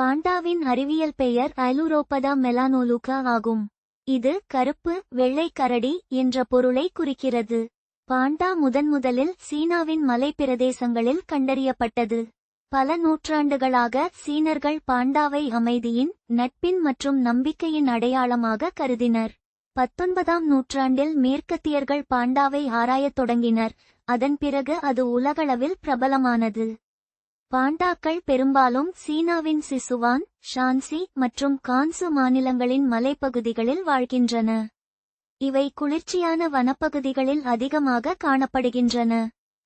பாண்டாவின் அறிவியல் பெயர் ஐலுரோபதா மெலானோலுகா ஆகும். இது கருப்பு வெள்ளை கரடி என்ற பொருளை குறிக்கிறது. பாண்டா முதன்முதலில் சீனாவின் மலைப்பிரதேசங்களில் கண்டறியப்பட்டது. பல நூற்றாண்டுகளாக சீனர்கள் பாண்டாவை அமைதியின் நட்பின் மற்றும் நம்பிக்கையின் அடையாளமாக கருதினர். பத்தொன்பதாம் நூற்றாண்டில் மேற்கத்தியர்கள் பாண்டாவை ஆராயத் தொடங்கினர். அதன் பிறகு அது உலகளவில் பிரபலமானது. பாண்டாக்கள் பெரும்பாலும் சீனாவின் சிசுவான் ஷான்சி மற்றும் கான்சு மாநிலங்களின் மலைப்பகுதிகளில் வாழ்கின்றன. இவை குளிர்ச்சியான வனப்பகுதிகளில் அதிகமாக காணப்படுகின்றன.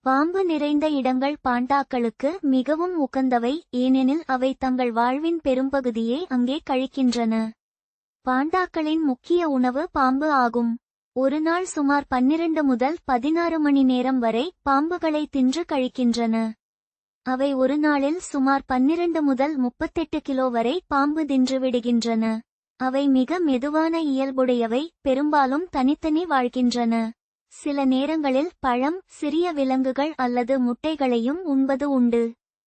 பாம்பு நிறைந்த இடங்கள் பாண்டாக்களுக்கு மிகவும் உகந்தவை ஏனெனில் அவை தங்கள் வாழ்வின் பெரும்பகுதியை அங்கே கழிக்கின்றன. பாண்டாக்களின் முக்கிய உணவு பாம்பு ஆகும். ஒருநாள் சுமார் பன்னிரண்டு முதல் பதினாறு மணி நேரம் வரை பாம்புகளை தின்று கழிக்கின்றன. அவை ஒரு நாளில் சுமார் பன்னிரண்டு முதல் முப்பத்தெட்டு கிலோ வரை பாம்பு தின்று விடுகின்றன. அவை மிக மெதுவான இயல்புடையவை பெரும்பாலும் தனித்தனி வாழ்கின்றன. சில நேரங்களில் பழம் சிறிய விலங்குகள் அல்லது முட்டைகளையும் உண்பது உண்டு.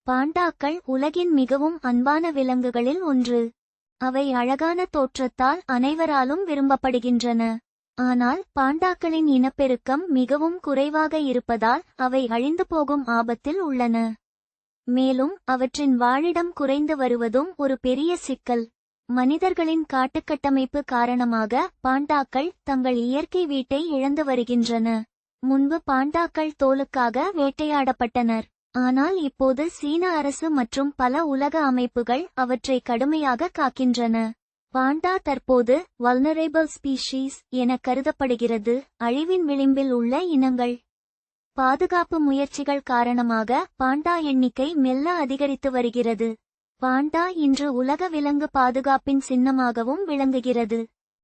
பாண்டாக்கள் உலகின் மிகவும் அன்பான விலங்குகளில் ஒன்று. அவை அழகான தோற்றத்தால் அனைவராலும் விரும்பப்படுகின்றன. ஆனால் பாண்டாக்களின் இனப்பெருக்கம் மிகவும் குறைவாக இருப்பதால் அவை அழிந்து போகும் ஆபத்தில் உள்ளன. மேலும் அவற்றின் வாழிடம் குறைந்து வருவதும் ஒரு பெரிய சிக்கல். மனிதர்களின் காட்டுக்கட்டமைப்பு காரணமாக பாண்டாக்கள் தங்கள் இயற்கை வீட்டை இழந்து வருகின்றன. முன்பு பாண்டாக்கள் தோலுக்காக வேட்டையாடப்பட்டனர். ஆனால் இப்போது சீன அரசு மற்றும் பல உலக அமைப்புகள் அவற்றை கடுமையாக காக்கின்றன. பாண்டா தற்போது வல்னரேபிள் ஸ்பீஷீஸ் என கருதப்படுகிறது. அழிவின் விளிம்பில் உள்ள இனங்கள். பாதுகாப்பு முயற்சிகள் காரணமாக பாண்டா எண்ணிக்கை மெல்ல அதிகரித்து வருகிறது. பாண்டா இன்று உலக விலங்கு பாதுகாப்பின் சின்னமாகவும் விளங்குகிறது.